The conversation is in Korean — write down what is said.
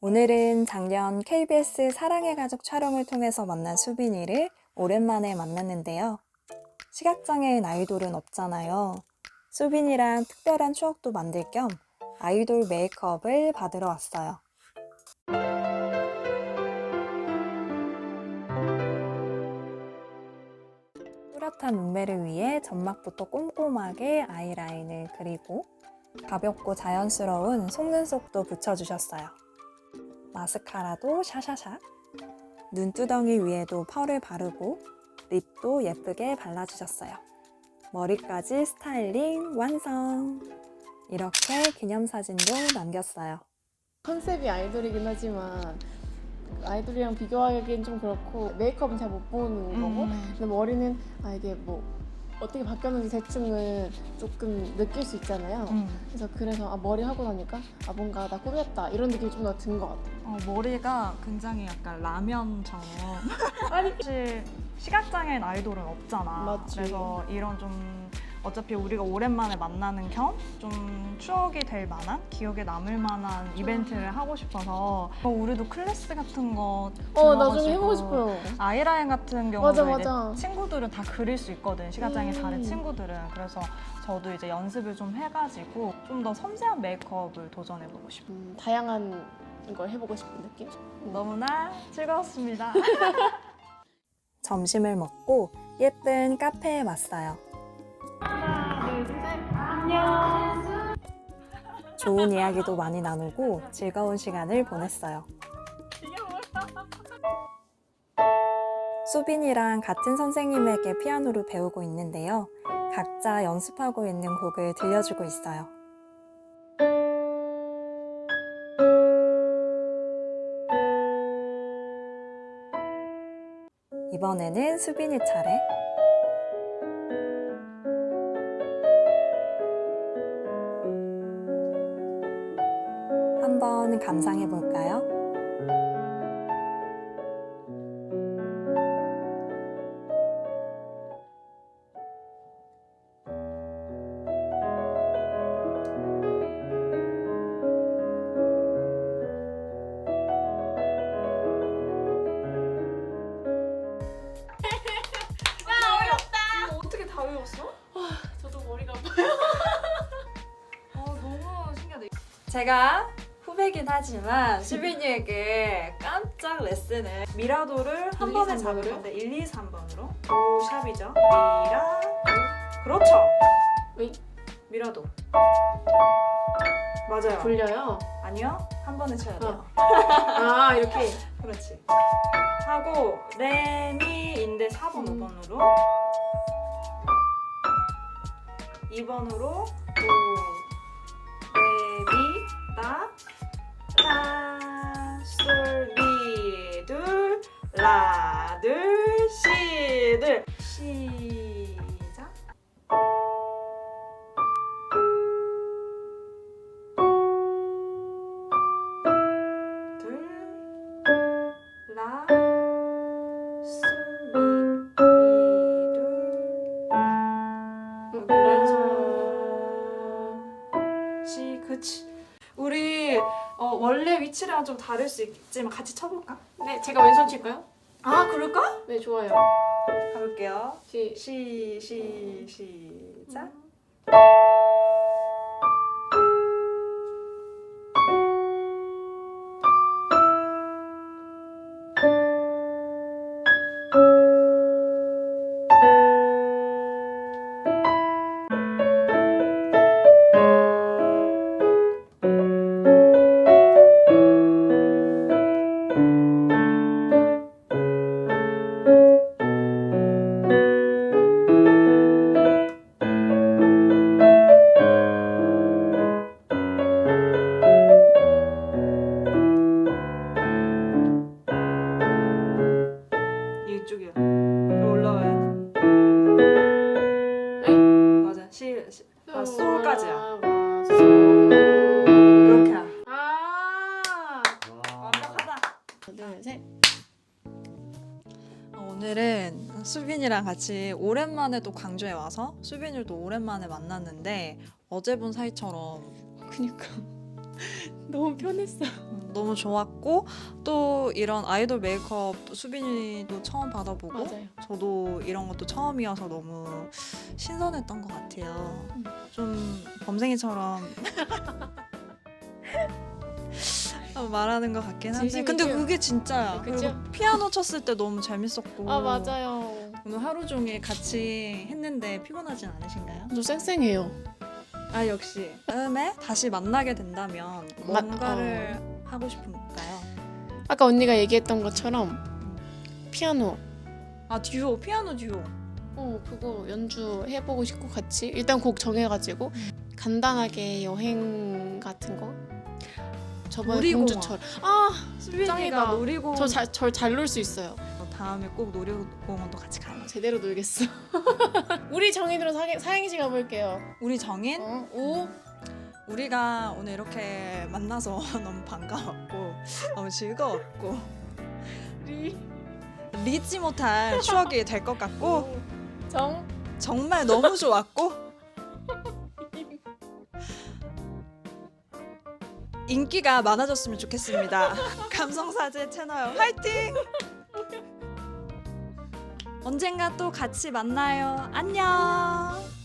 오늘은 작년 KBS 사랑의 가족 촬영을 통해서 만난 수빈이를 오랜만에 만났는데요. 시각장애인 아이돌은 없잖아요. 수빈이랑 특별한 추억도 만들 겸 아이돌 메이크업을 받으러 왔어요. 뚜렷한 눈매를 위해 점막부터 꼼꼼하게 아이라인을 그리고 가볍고 자연스러운 속눈썹도 붙여주셨어요. 마스카라도 샤샤샥. 눈두덩이 위에도 펄을 바르고 립도 예쁘게 발라주셨어요. 머리까지 스타일링 완성! 이렇게 기념사진도 남겼어요. 컨셉이 아이돌이긴 하지만 아이돌이랑 비교하기엔 좀 그렇고 메이크업은 잘 못 보는 거고 근데 머리는 아 이게 뭐 어떻게 바뀌었는지 대충은 조금 느낄 수 있잖아요. 그래서 그래서 아 머리 하고 나니까 아 뭔가 나 꾸몄다 이런 느낌이 좀 더 든 것 같아요. 어, 머리가 굉장히 약간 라면처럼 사실 시각장애인 아이돌은 없잖아 맞지. 그래서 이런 좀 어차피 우리가 오랜만에 만나는 겸 좀 추억이 될 만한 기억에 남을 만한 이벤트를 하고 싶어서 어, 우리도 클래스 같은 거 어 나중에 들어가지고 해보고 싶어요. 아이라인 같은 경우도 맞아, 이제 맞아. 친구들은 다 그릴 수 있거든 시각장애 음. 다른 친구들은 그래서 저도 이제 연습을 좀 해가지고 좀 더 섬세한 메이크업을 도전해보고 싶어요 음, 다양한 걸 해보고 싶은 느낌. 너무나 즐거웠습니다. 점심을 먹고 예쁜 카페에 왔어요. 좋은 이야기도 많이 나누고 즐거운 시간을 보냈어요. 수빈이랑 같은 선생님에게 피아노를 배우고 있는데요. 각자 연습하고 있는 곡을 들려주고 있어요. 이번에는 수빈이 차례. 한번 감상해 볼까요? 어떻게 다 외웠어? 저도 머리가 아파요. 어, 너무 신기하다. 제가 후배긴 하지만 수빈이에게 깜짝 레슨을 미라도를 한 1, 2, 번에 3 잡을 번으로? 건데 1, 2, 3번으로? 오 샵이죠. 미라 도. 그렇죠. 왜? 미라도. 맞아요. 불려요. 아니요. 한 번에 쳐야 돼요. 아 이렇게. 그렇지. 하고 레미인데 4번 음. 5번으로. 2번으로 도 레미 다 라솔미 둘 라둘 시둘. 시작. 둘라 솔미 미둘 시 그치. 우리 어, 원래 위치랑 좀 다를 수 있지만 같이 쳐볼까? 네 제가 왼손 칠까요? 아 그럴까? 네 좋아요. 가볼게요 시. 시, 시, 시작 수빈이랑 같이 오랜만에 또 광주에 와서 수빈이를 또 오랜만에 만났는데 어제 본 사이처럼 그니까. 너무 편했어. 음, 너무 좋았고 또 이런 아이돌 메이크업 수빈이도 처음 받아보고 맞아요. 저도 이런 것도 처음이어서 너무 신선했던 것 같아요. 음. 좀 범생이처럼 어, 말하는 것 같긴 한데 진심이죠? 근데 그게 진짜야. 그리고 피아노 쳤을 때 너무 재밌었고 아 맞아요. 오늘 하루 종일 같이 했는데 피곤하진 않으신가요? 좀 쌩쌩해요. 아 역시 다음에 다시 만나게 된다면 마- 뭔가를 하고 싶은가요? 아까 언니가 얘기했던 것처럼 피아노. 아 듀오 피아노 듀오 어 그거 연주 해보고 싶고 같이 일단 곡 정해가지고 간단하게 여행 같은 거. 저번에 놀이공원. 공주처럼. 아, 수빈이가 짱이다. 놀이공원 저잘절잘 놀 수 있어요. 다음에 꼭 놀이공원도 같이 가요. 제대로 놀겠어. 우리 정인으로 사행, 사행시 가볼게요. 우리 정인 어? 오. 우리가 오늘 이렇게 만나서 너무 반가웠고 너무 즐거웠고 리. 잊지 못할 추억이 될 것 같고 정. 정말 너무 좋았고 인기가 많아졌으면 좋겠습니다. 감성사제 채널 화이팅! 언젠가 또 같이 만나요. 안녕.